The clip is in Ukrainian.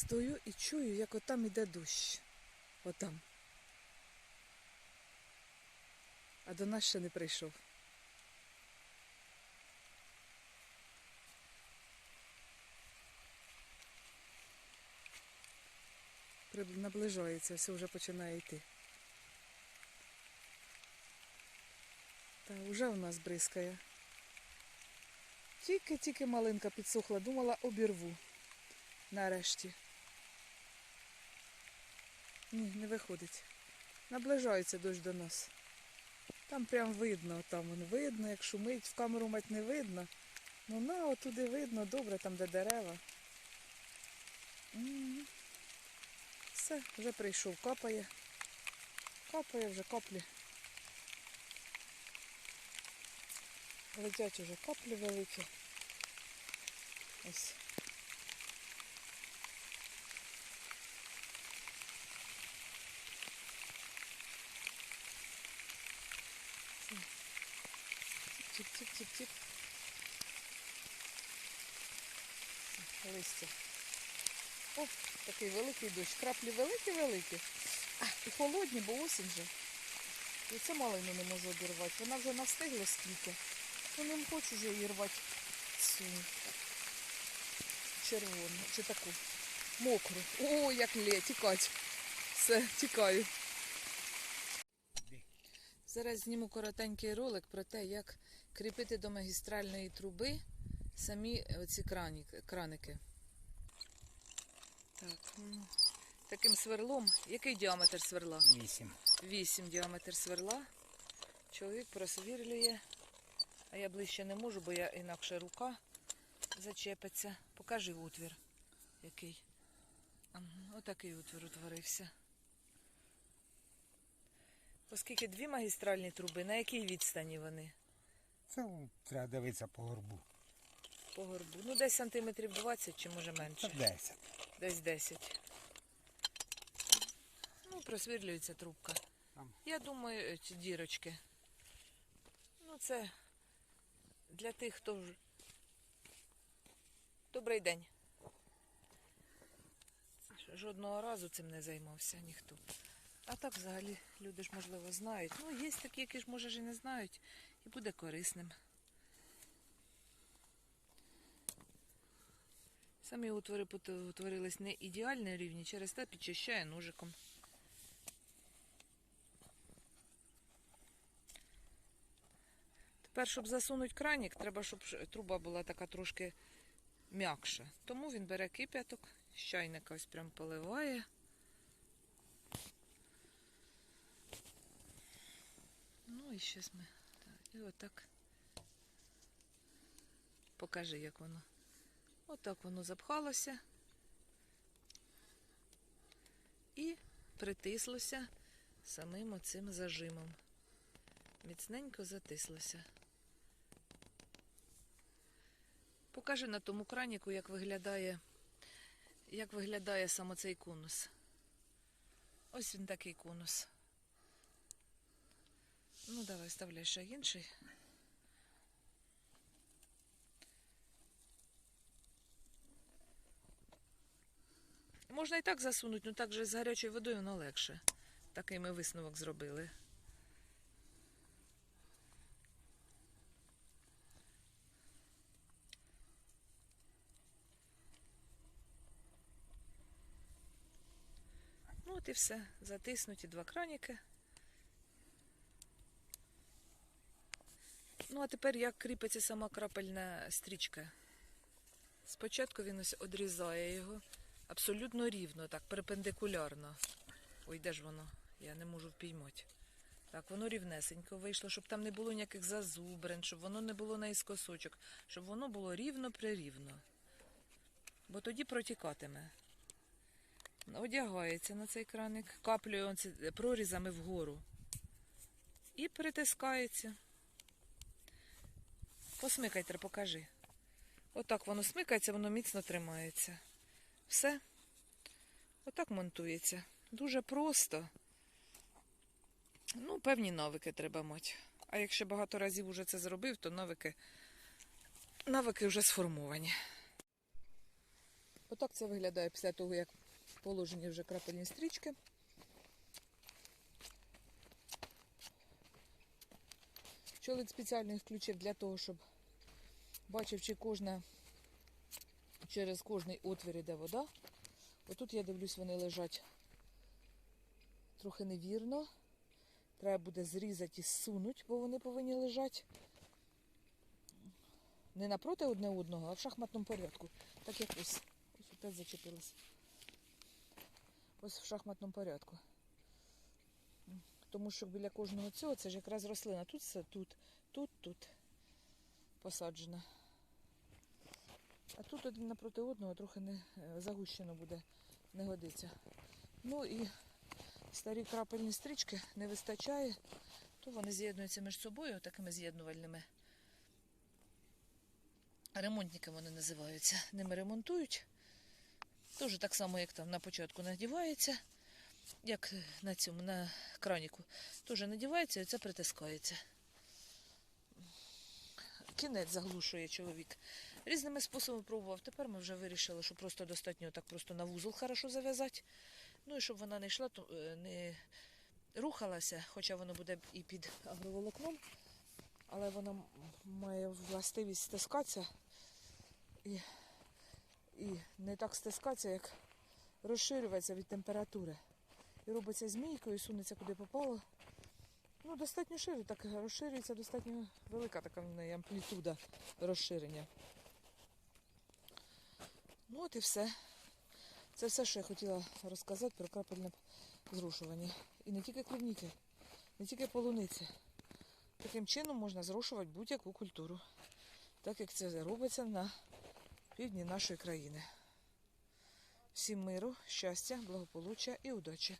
Стою і чую, як отам іде дощ. Отам. А до нас ще не прийшов. Наближається, все вже починає йти. Та вже у нас бризкає. Тільки-тільки малинка підсохла, думала, обірву. Нарешті. Ні, не виходить. Наближається дощ до нас. Там прям видно, там вон видно, як шумить, в камеру мать не видно. Ну на, отуди видно, добре, там де дерева. Все, вже прийшов, капає. Капає вже каплі. Летять уже каплі великі. Ось. Тіп-тіп-тіп-тіп. Листя. О, такий великий дощ. Краплі великі-великі. І холодні, бо осінь же. І це малину не можу обірвати. Вона вже настигла скільки. Ну не хочу вже її рвати цю червону чи таку мокру. О, як лє, тікать. Все, тікаю. Зараз зніму коротенький ролик про те, як кріпити до магістральної труби самі оці краники. Так, ну, таким сверлом. Який діаметр сверла? Вісім. 8 діаметр сверла. Чоловік просвірлює. А я ближче не можу, бо я інакше рука зачепиться. Покажи отвір. Який. Отакий отвір утворився. Оскільки дві магістральні труби, на якій відстані вони? Це треба дивитися по горбу. По горбу. Ну, десь сантиметрів 20 чи може Це менше. 10. Десь 10. Ну, просвірлюється трубка. Там. Я думаю, ці дірочки. Ну, це для тих, хто вже. Добрий день. Жодного разу цим не займався ніхто. А так взагалі люди ж, можливо, знають. Ну, є такі, які ж, може, і не знають, і буде корисним. Самі утвори утворились не ідеально рівні, через те підчищає ножиком. Тепер, щоб засунути кранік, треба, щоб труба була така трошки м'якша. Тому він бере кип'яток, з чайника ось прям поливає. Ну і щось ми. Так, і отак. Покажи, як воно. Отак воно запхалося і притислося самим оцим зажимом. Міцненько затислося. Покажи на тому краніку, як виглядає, як виглядає саме цей конус. Ось він такий конус. Ну, давай, вставляй ще інший. Можна і так засунути, ну так же з гарячою водою воно легше. Такий ми висновок зробили. Ну от і все. Затиснуті два краніки. Ну, а тепер як кріпиться сама крапельна стрічка. Спочатку він ось одрізає його абсолютно рівно, так, перпендикулярно. Ой, де ж воно? Я не можу впіймати. Так, воно рівнесенько вийшло, щоб там не було ніяких зазубрин, щоб воно не було наіскосочок, щоб воно було рівно прирівно. Бо тоді протікатиме. Одягається на цей краник, каплею он прорізами вгору. І притискається. Посмикайте, покажи. Отак воно смикається, воно міцно тримається. Все. Отак монтується. Дуже просто. Ну, певні навики треба мати. А якщо багато разів уже це зробив, то навики, навики вже сформовані. Отак це виглядає після того, як положені вже крапельні стрічки. Чоловік спеціально включив для того, щоб бачив, чи кожна через кожний отвір іде вода. Отут я дивлюсь, вони лежать трохи невірно. Треба буде зрізати і зсунути, бо вони повинні лежати не напроти одне одного, а в шахматному порядку. Так як ось. Ось опять зачепилось. Ось в шахматному порядку. Тому що біля кожного цього це ж якраз рослина. Тут все тут, тут, тут посаджена. А тут один напроти одного трохи не е, загущено буде, не годиться. Ну і старі крапельні стрічки не вистачає, то вони з'єднуються між собою такими з'єднувальними. Ремонтники вони називаються. Ними ремонтують. Теж так само, як там на початку надівається, як на цьому, на краніку. Теж надівається і це притискається. Кінець заглушує чоловік. Різними способами пробував. Тепер ми вже вирішили, що просто достатньо так просто на вузол хорошо зав'язати. Ну і щоб вона не йшла, то, е, не рухалася, хоча воно буде і під агроволокном, але вона має властивість стискатися і, і не так стискатися, як розширюватися від температури. І робиться змійкою, сунеться куди попало. Ну, достатньо широко, так розширюється, достатньо велика така в неї амплітуда розширення. Ну от і все. Це все, що я хотіла розказати про крапельне зрушування. І не тільки клубніки, не тільки полуниці. Таким чином можна зрушувати будь-яку культуру, так як це робиться на півдні нашої країни. Всім миру, щастя, благополуччя і удачі!